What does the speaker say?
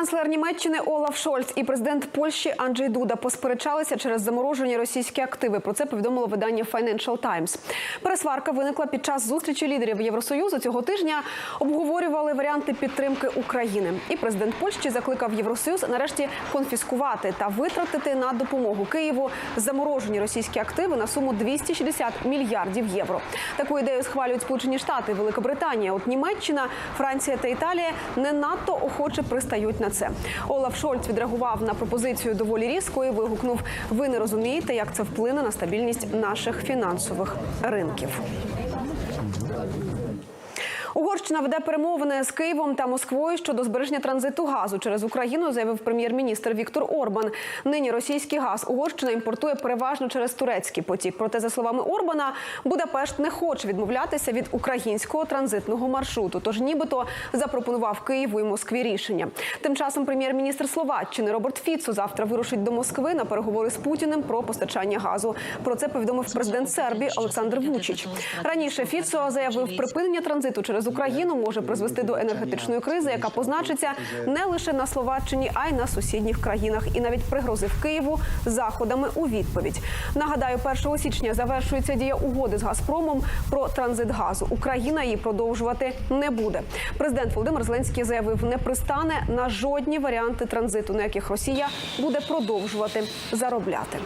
Канцлер Німеччини Олаф Шольц і президент Польщі Анджей Дуда посперечалися через заморожені російські активи. Про це повідомило видання Financial Times. Пересварка виникла під час зустрічі лідерів Євросоюзу цього тижня. Обговорювали варіанти підтримки України. І президент Польщі закликав Євросоюз нарешті конфіскувати та витратити на допомогу Києву заморожені російські активи на суму 260 мільярдів євро. Таку ідею схвалюють Сполучені Штати, Велика Британія. От Німеччина, Франція та Італія не надто охоче пристають на це. Олаф Шольц відреагував на пропозицію доволі різко і вигукнув: Ви не розумієте, як це вплине на стабільність наших фінансових ринків. Угорщина веде перемовини з Києвом та Москвою щодо збереження транзиту газу через Україну, заявив прем'єр-міністр Віктор Орбан. Нині російський газ Угорщина імпортує переважно через турецький потік. Проте, за словами Орбана, Будапешт не хоче відмовлятися від українського транзитного маршруту. Тож, нібито запропонував Києву і Москві рішення. Тим часом прем'єр-міністр Словаччини Роберт Фіцо завтра вирушить до Москви на переговори з Путіним про постачання газу. Про це повідомив президент Сербії Олександр Вучич. Раніше Фіцо заявив, припинення транзиту через Україну може призвести до енергетичної кризи, яка позначиться не лише на Словаччині, а й на сусідніх країнах, і навіть пригрозив Києву заходами у відповідь. Нагадаю, 1 січня завершується дія угоди з Газпромом про транзит газу. Україна її продовжувати не буде. Президент Володимир Зеленський заявив, не пристане на жодні варіанти транзиту, на яких Росія буде продовжувати заробляти.